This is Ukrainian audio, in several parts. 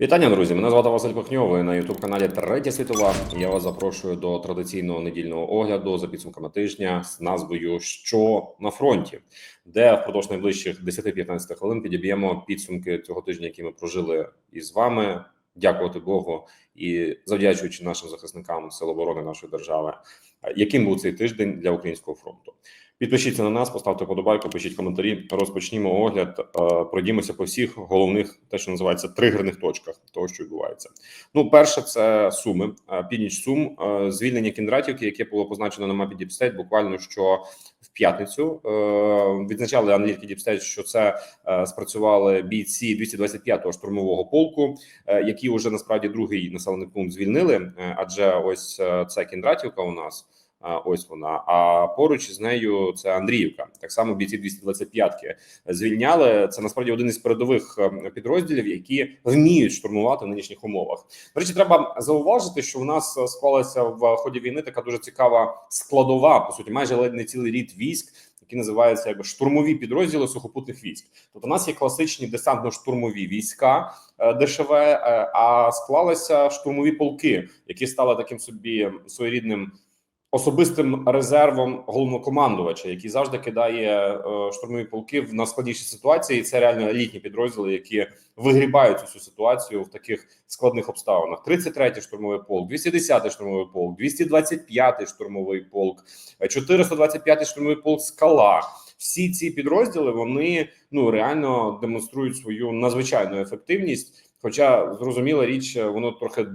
Вітання, друзі! Мене звати Василь Похньов. Ви на youtube каналі Третя світова. Я вас запрошую до традиційного недільного огляду за підсумками тижня з назвою Що на фронті, де впродовж найближчих 10-15 хвилин підіб'ємо підсумки цього тижня, які ми прожили із вами. Дякувати Богу і завдячуючи нашим захисникам Сил оборони нашої держави, яким був цей тиждень для українського фронту. Підпишіться на нас, поставте подобайку, пишіть коментарі. Розпочнімо огляд. е, Пройдімося по всіх головних, те, що називається тригерних точках того, що відбувається. Ну, перше, це суми. Е, Північ Сум, е, звільнення Кіндратівки, яке було позначено на мапі Діпстейт, буквально що в п'ятницю відзначали аналітики Діпстейт, що це спрацювали бійці 225-го штурмового полку, які вже насправді другий населений пункт звільнили. Адже ось це Кіндратівка у нас. Ось вона. А поруч з нею це Андріївка. Так само бійці 225-ки звільняли. Це насправді один із передових е, підрозділів, які вміють штурмувати в нинішніх умовах. До речі, треба зауважити, що в нас е, склалася в ході війни така дуже цікава складова, по суті, майже ледь не цілий рід військ. Які називаються якби штурмові підрозділи сухопутних військ. Тобто, у нас є класичні десантно-штурмові війська е, ДШВ, е, а склалися штурмові полки, які стали таким собі своєрідним особистим резервом головнокомандувача, який завжди кидає е, штурмові полки в найскладніші ситуації. Це реально елітні підрозділи, які вигрібають цю ситуацію в таких складних обставинах. 33-й штурмовий полк, 210-й штурмовий полк, 225-й штурмовий полк, е, 425-й штурмовий полк Скала. Всі ці підрозділи вони ну реально демонструють свою надзвичайну ефективність. Хоча зрозуміла річ, воно трохи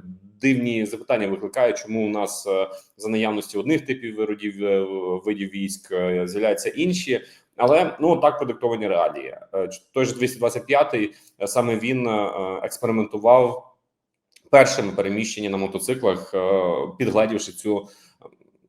дивні запитання викликає, чому у нас е, за наявності одних типів видів е, видів військ е, з'являються інші. Але ну так продиктовані реалії. Той же 225-й, е, саме він експериментував першими переміщення на мотоциклах, підгледівши цю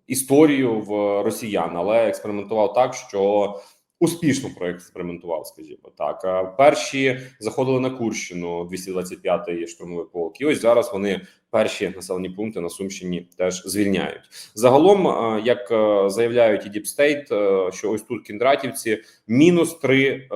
історію в росіян, але експериментував так, що успішно проекспериментував, скажімо так. Перші заходили на Курщину, 225-й штурмовий полк. І ось зараз вони перші населені пункти на Сумщині теж звільняють. Загалом, е, як е, заявляють і Діпстейт, що ось тут кіндратівці мінус три е,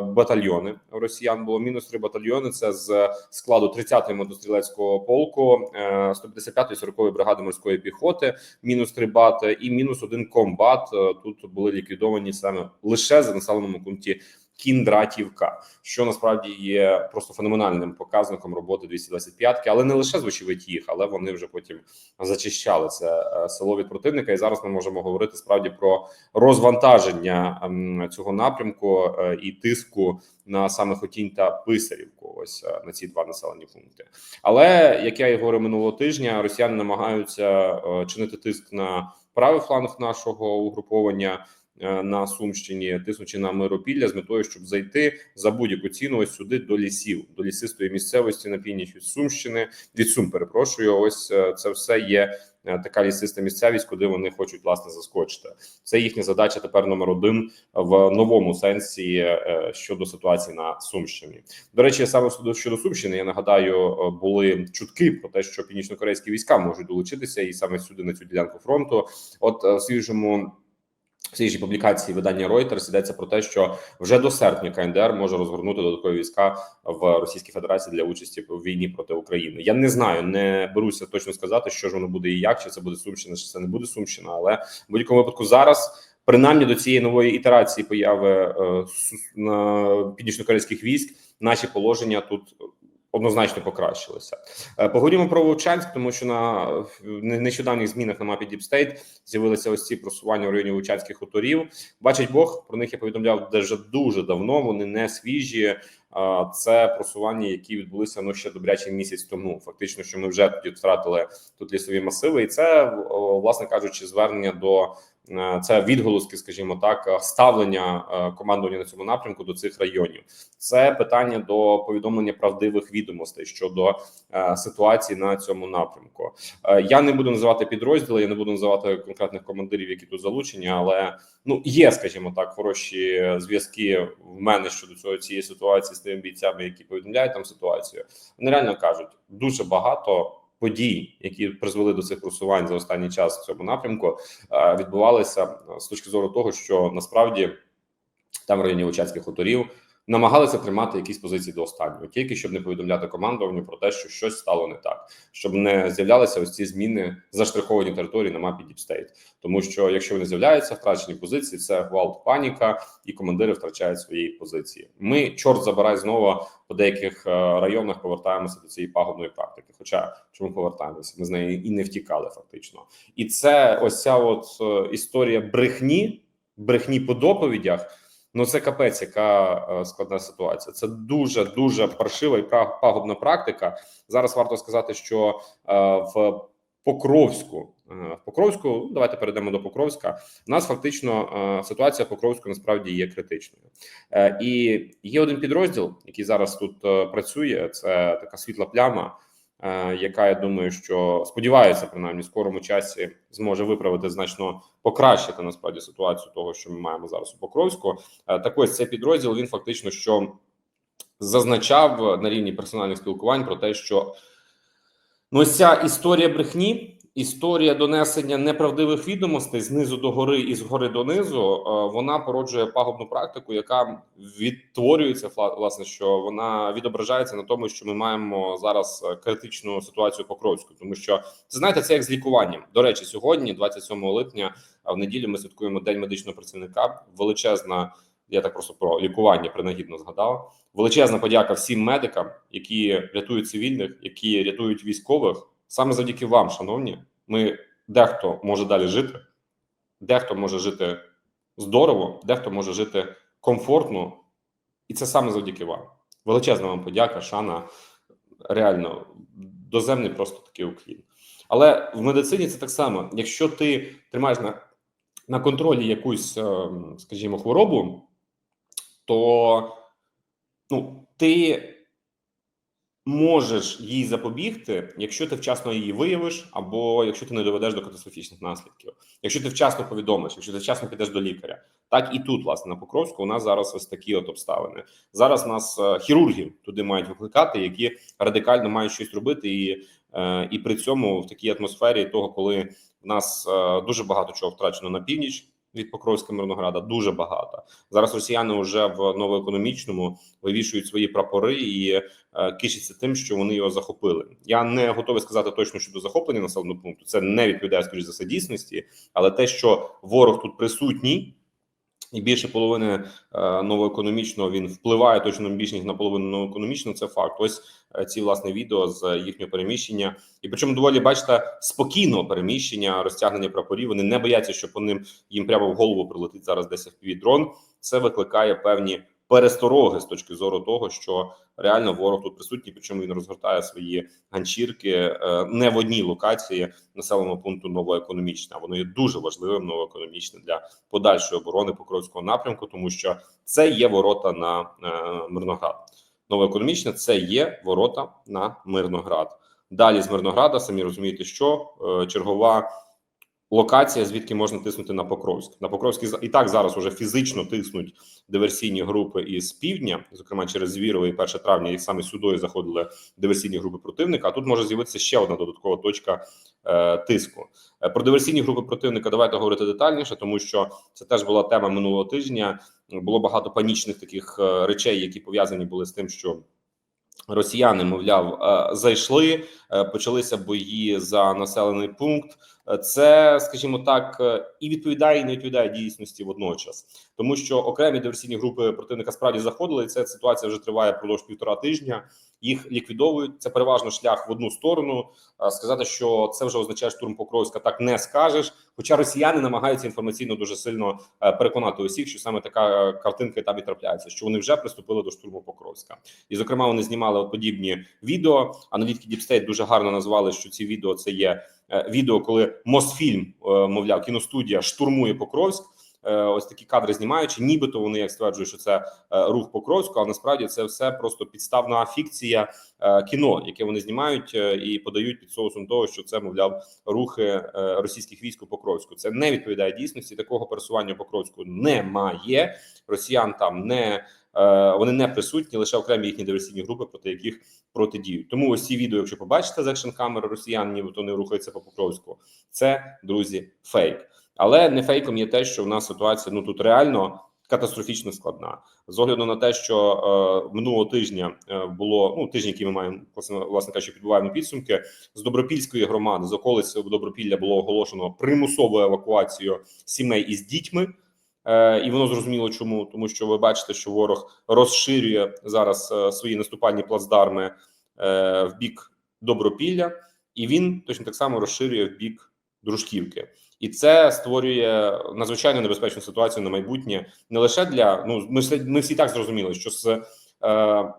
батальйони росіян було мінус три батальйони. Це з складу 30-ї мотострілецького полку, е, 155-ї 40-ї бригади морської піхоти, мінус три бат і мінус один комбат. Тут були ліквідовані саме лише за населеному пункті. Кіндратівка, що насправді є просто феноменальним показником роботи 225-ки, але не лише звучить їх, але вони вже потім зачищали це е, село від противника. І зараз ми можемо говорити справді про розвантаження ем, цього напрямку е, і тиску на саме Хотінь та Писарівку. Ось е, на ці два населені пункти. Але як я і говорив минулого тижня, росіяни намагаються чинити тиск на правий фланг нашого угруповання на Сумщині, тиснучи на миропілля з метою, щоб зайти за будь-яку ціну ось сюди до лісів, до лісистої місцевості на північ від Сумщини. Від Сум перепрошую. Ось е, це все є е, така лісиста місцевість, куди вони хочуть власне заскочити. Це їхня задача тепер номер один в новому сенсі е, щодо ситуації на Сумщині. До речі, саме щодо- Сумщини, я нагадаю, е, були чутки про те, що північно-корейські війська можуть долучитися і саме сюди на цю ділянку фронту. От е, в свіжому. В публікації видання Reuters йдеться про те, що вже до серпня КНДР може розгорнути додаткові війська в Російській Федерації для участі в війні проти України. Я не знаю, не беруся точно сказати, що ж воно буде і як, чи це буде Сумщина, чи це не буде Сумщина. Але в будь-якому випадку зараз, принаймні до цієї нової ітерації появи е, на північно-корейських військ, наші положення тут однозначно покращилися. Е, Поговоримо про Вовчанськ, тому що на е, нещодавніх змінах на мапі State з'явилися ось ці просування в районі Вовчанських хуторів. Бачить Бог про них я повідомляв вже дуже давно. Вони не свіжі. Це просування, які відбулися ну ще добрячий місяць тому. Фактично, що ми вже тоді втратили тут лісові масиви, і це власне кажучи, звернення до е, це відголоски, скажімо так, ставлення е, командування на цьому напрямку до цих районів. Це питання до повідомлення правдивих відомостей щодо е, ситуації на цьому напрямку. Е, Я не буду називати підрозділи, я не буду називати конкретних командирів, які тут залучені, але ну є, скажімо так, хороші зв'язки в мене щодо цього цієї ситуації з тими бійцями, які повідомляють там ситуацію. Вони реально кажуть дуже багато. Подій, які призвели до цих просувань за останній час в цьому напрямку, е, відбувалися е, з точки зору того, що насправді там в районі Очацьких хуторів намагалися тримати якісь позиції до останнього, тільки щоб не повідомляти командуванню про те, що щось стало не так, щоб не з'являлися ось ці зміни заштриховані території на мапі Діпстейт. Тому що якщо вони з'являються, втрачені позиції, це гвалт, паніка, і командири втрачають свої позиції. Ми чорт забирай знову по деяких е, районах повертаємося до цієї пагубної практики. Хоча чому повертаємося? Ми з неї і не втікали фактично. І це ось ця от е, історія брехні, брехні по доповідях. Ну це капець, яка е, складна ситуація. Це дуже дуже паршива і пагубна практика. Зараз варто сказати, що е, в Покровську, е, в Покровську, ну, давайте перейдемо до Покровська. У нас фактично ситуація в Покровську насправді є критичною. І є один підрозділ, який зараз тут працює. Це така світла пляма, яка я думаю, що сподіваюся, принаймні, в скорому часі зможе виправити значно покращити насправді ситуацію того, що ми маємо зараз у Покровську. Е, Так ось цей підрозділ він фактично що зазначав на рівні персональних спілкувань про те, що ну ця історія брехні. Історія донесення неправдивих відомостей знизу до гори і згори донизу, е, вона породжує пагубну практику, яка відтворюється вла- власне, що вона відображається на тому, що ми маємо зараз е, критичну ситуацію Покровську, тому що це знаєте, це як з лікуванням. До речі, сьогодні, 27 липня, в неділю ми святкуємо День медичного працівника. Величезна, я так просто про лікування принагідно згадав. Величезна подяка всім медикам, які рятують цивільних, які рятують військових. Саме завдяки вам, шановні, ми дехто може далі жити, дехто може жити здорово, дехто може жити комфортно, і це саме завдяки вам. Величезна вам подяка, шана. Реально доземний просто такий уклін. Але в медицині це так само. Якщо ти тримаєш на, на контролі якусь, е, скажімо, хворобу, то ну, ти можеш їй запобігти, якщо ти вчасно її виявиш, або якщо ти не доведеш до катастрофічних наслідків, якщо ти вчасно повідомиш, якщо ти вчасно підеш до лікаря. Так і тут, власне, на Покровську, у нас зараз ось такі от обставини. Зараз нас е, хірургів туди мають викликати, які радикально мають щось робити, і, е, і при цьому в такій атмосфері того, коли в нас е, дуже багато чого втрачено на північ. Від Покровська Мирнограда дуже багато зараз. Росіяни вже в новоекономічному вивішують свої прапори і е, кишаться тим, що вони його захопили. Я не готовий сказати точно щодо захоплення населеного пункту. Це не відповідає скоріш за все дійсності, але те, що ворог тут присутній. І більше половини е, новоекономічного він впливає точно більш ніж на половину новоекономічного. Це факт. Ось е, ці власне відео з їхнього переміщення, і причому доволі бачите спокійного переміщення, розтягнення прапорів. Вони не бояться, що по ним їм прямо в голову прилетить зараз десь в дрон. Це викликає певні перестороги з точки зору того, що реально ворог тут присутній, причому він розгортає свої ганчірки е, не в одній локації населеного пункту новоекономічне. а Воно є дуже важливим новоекономічне для подальшої оборони Покровського напрямку, тому що це є ворота на е, Мирноград. Новоекономічне це є ворота на Мирноград. Далі з Мирнограда самі розумієте, що е, чергова локація, звідки можна тиснути на Покровськ. На Покровський за- і так зараз уже фізично тиснуть диверсійні групи із півдня, зокрема через Звірове і 1 травня, і саме сюди заходили диверсійні групи противника. А тут може з'явитися ще одна додаткова точка е, тиску. Е, Про диверсійні групи противника давайте говорити детальніше, тому що це теж була тема минулого тижня. Було багато панічних таких е, речей, які пов'язані були з тим, що. Росіяни, мовляв, е, зайшли, е, почалися бої за населений пункт. Е, Це, скажімо так, і відповідає, і не відповідає дійсності водночас, тому що окремі диверсійні групи противника справді заходили. і Ця ситуація вже триває впродовж півтора тижня. Їх ліквідовують. Це переважно шлях в одну сторону. Сказати, що це вже означає штурм Покровська, так не скажеш. Хоча росіяни намагаються інформаційно дуже сильно е, переконати усіх, що саме така е, картинка там і трапляється, що вони вже приступили до штурму Покровська. І зокрема, вони знімали подібні відео. Аналітики Діпстейт дуже гарно назвали, що ці відео це є е, відео, коли Мосфільм, мовляв, кіностудія штурмує Покровськ. Е, Ось такі кадри знімаючи, нібито вони як стверджують, що це е, рух Покровського, але насправді це все просто підставна фікція е, кіно, яке вони знімають і подають під соусом того, що це мовляв рухи російських військ у Покровську. Це не відповідає дійсності. Такого пересування у Покровську немає. Росіян там не вони не присутні, лише окремі їхні диверсійні групи, проти яких протидіють. Тому ось ці відео, якщо побачите з екшн камери росіян, нібито вони рухаються по Покровську, це друзі фейк. Але не фейком є те, що в нас ситуація ну тут реально катастрофічно складна. З огляду на те, що е, минулого тижня е, було ну тиждень, який ми маємо власне, кажучи, підбуваємо підсумки з Добропільської громади з околиць Добропілля було оголошено примусову евакуацію сімей із дітьми. Е, і воно зрозуміло, чому тому, що ви бачите, що ворог розширює зараз е, свої наступальні плацдарми в бік Добропілля, і він точно так само розширює в бік Дружківки, і це створює надзвичайно небезпечну ситуацію на майбутнє не лише для ну ми ж ми всі так зрозуміли, що з е,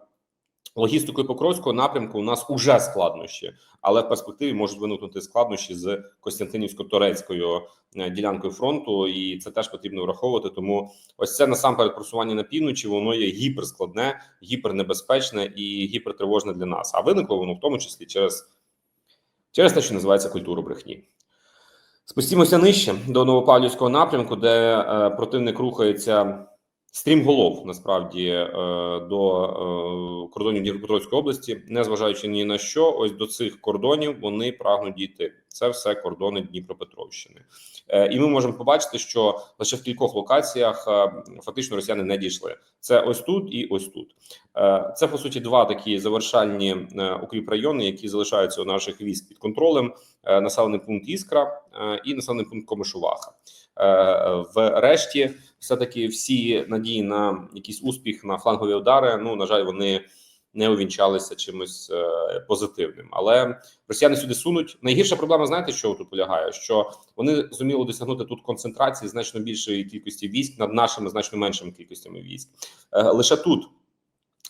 логістикою Покровського напрямку у нас уже складнощі, але в перспективі можуть виникнути складнощі з Костянтинівсько-Турецькою е, ділянкою фронту, і це теж потрібно враховувати. Тому ось це насамперед просування на півночі. Воно є гіперскладне, гіпернебезпечне і гіпертривожне для нас. А виникло воно в тому числі через, через те, що називається культуру брехні. Спустімося нижче до Новопавлівського напрямку, де е, противник рухається стрімголов насправді е, до е, кордонів Дніпропетровської області, незважаючи ні на що, ось до цих кордонів вони прагнуть дійти. Це все кордони Дніпропетровщини, е, і ми можемо побачити, що лише в кількох локаціях фактично росіяни не дійшли. Це ось тут і ось тут. Це по суті два такі завершальні укріпрайони, які залишаються у наших військ під контролем. Населений пункт Іскра і населений пункт Комишуваха. Е, В решті, все таки, всі надії на якийсь успіх на флангові удари. Ну на жаль, вони не увінчалися чимось е, позитивним. Але росіяни сюди сунуть. Найгірша проблема, знаєте, що тут полягає? Що вони зуміли досягнути тут концентрації значно більшої кількості військ над нашими значно меншими кількостями військ. Е, Лише тут.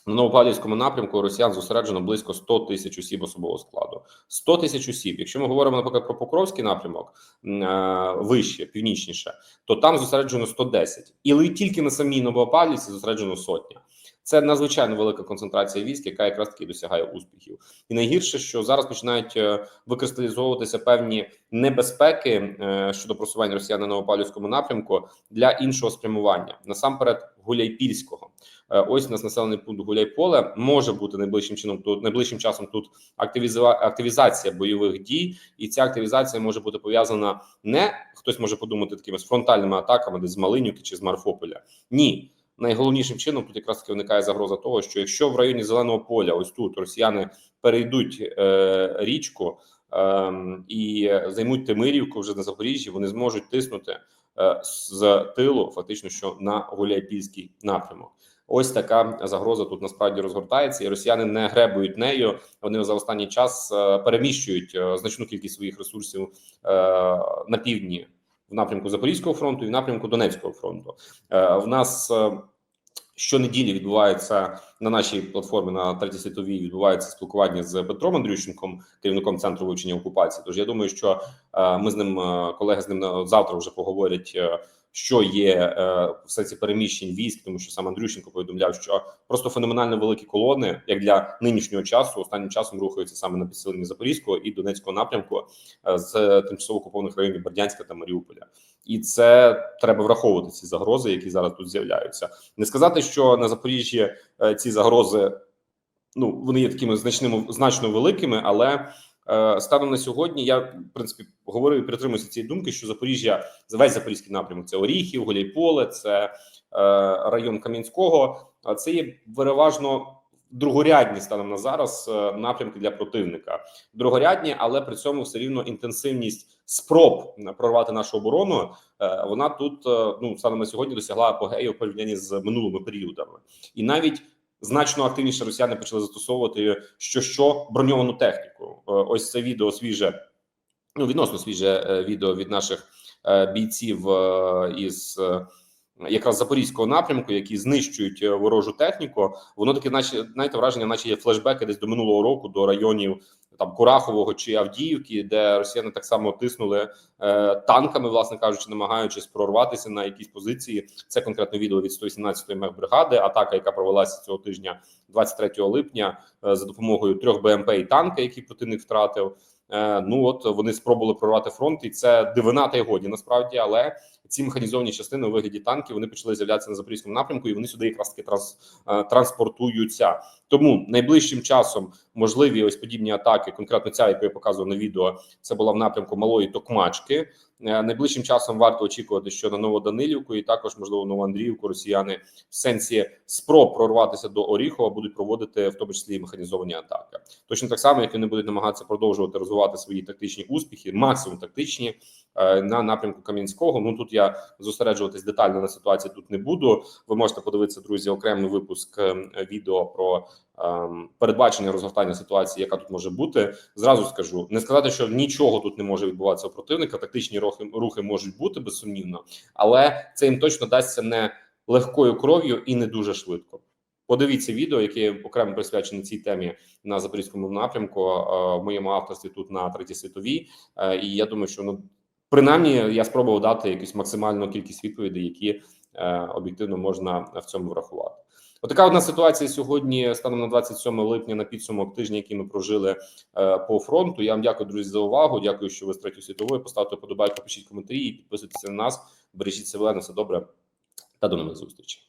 На Новопавлівському напрямку росіян зосереджено близько 100 тисяч осіб особового складу. 100 тисяч осіб. Якщо ми говоримо наприклад про Покровський напрямок е, вище, північніше, то там зосереджено 110. І тільки на самій Новопавлівці зосереджено сотня. Це надзвичайно велика концентрація військ, яка якраз таки досягає успіхів. І найгірше, що зараз починають е, викристалізовуватися певні небезпеки е, щодо просування росіян на Новопавлівському напрямку для іншого спрямування, насамперед Гуляйпільського. Е, Ось у нас населений пункт Гуляйполе може бути найближчим чином тут найближчим часом тут активізація бойових дій, і ця активізація може бути пов'язана не хтось може подумати такими з фронтальними атаками, десь з Малинівки чи з Марфополя. Ні, найголовнішим чином тут якраз таки виникає загроза того, що якщо в районі зеленого поля, ось тут росіяни перейдуть е, річку е, і займуть Тимирівку вже на Запоріжжі, вони зможуть тиснути е, з тилу, фактично, що на Гуляйпільський напрямок. Ось така загроза тут насправді розгортається, і росіяни не гребують нею. Вони за останній час е, переміщують е, значну кількість своїх ресурсів е, на півдні в напрямку Запорізького фронту і в напрямку Донецького фронту. В нас щонеділі відбувається на нашій платформі на третій світовій відбувається спілкування з Петром Андрющенком, керівником центру вивчення окупації. Тож я думаю, що ми з ним колеги з ним завтра вже поговорять. Що є е, в сенсі переміщень військ, тому що сам Андрющенко повідомляв, що просто феноменально великі колони, як для нинішнього часу, останнім часом рухаються саме на підсиленні Запорізького і Донецького напрямку е, з тимчасово окупованих районів Бердянська та Маріуполя, і це треба враховувати ці загрози, які зараз тут з'являються. Не сказати, що на Запоріжжі е, ці загрози ну вони є такими значними значно великими, але станом на сьогодні я в принципі говорив і притримуюся цієї думки, що Запоріжжя весь запорізький напрямок це Оріхів, Гуляйполе, це е, район Кам'янського. Це є переважно другорядні станом на зараз е, напрямки для противника. Другорядні, але при цьому все рівно інтенсивність спроб прорвати нашу оборону. е, Вона тут е, ну станом на сьогодні досягла апогею в порівнянні з минулими періодами, і навіть значно активніше росіяни почали застосовувати що що броньовану техніку. Е, Ось це відео свіже, ну відносно свіже е, відео від наших е, бійців із. Якраз запорізького напрямку, які знищують ворожу техніку, воно таке, наче знаєте, враження, наче є флешбеки десь до минулого року, до районів там Курахового чи Авдіївки, де росіяни так само тиснули е, танками, власне кажучи, намагаючись прорватися на якісь позиції. Це конкретно відео від 117-ї мехбригади, атака, яка провелася цього тижня, 23 липня, е, за допомогою трьох БМП і танка, які противник втратив. Е, Ну от вони спробували прорвати фронт, і це дивина та й годі насправді. Але ці механізовані частини у вигляді танків вони почали з'являтися на запорізькому напрямку, і вони сюди якраз таки транс, е, транспортуються. Тому найближчим часом можливі ось подібні атаки, конкретно ця, яку я показував на відео, це була в напрямку малої Токмачки. Е, Найближчим часом варто очікувати, що на Новоданилівку і також можливо Новоандріївку росіяни в сенсі спроб прорватися до Оріхова будуть проводити в тому числі механізовані атаки. Точно так само, як вони будуть намагатися продовжувати розвивати свої тактичні успіхи, максимум тактичні на напрямку Кам'янського. Ну тут я зосереджуватись детально на ситуації тут не буду. Ви можете подивитися, друзі, окремий випуск е, відео про ем, передбачення розгортання ситуації, яка тут може бути. Зразу скажу, не сказати, що нічого тут не може відбуватися у противника. Тактичні рухи, рухи можуть бути безсумнівно, але це їм точно дасться не легкою кров'ю і не дуже швидко. Подивіться відео, яке окремо присвячене цій темі на запорізькому напрямку е, в моєму авторстві тут на третій світовій. Е, І я думаю, що ну принаймні я спробував дати якусь максимальну кількість відповідей, які е, об'єктивно можна в цьому врахувати. Отака одна ситуація сьогодні, станом на 27 липня, на підсумок тижня, який ми прожили е, по фронту. Я вам дякую, друзі, за увагу. Дякую, що ви з третьої світової. Поставте подобайку, пишіть коментарі, і підписуйтесь на нас. Бережіть себе на все добре та до нових зустрічей.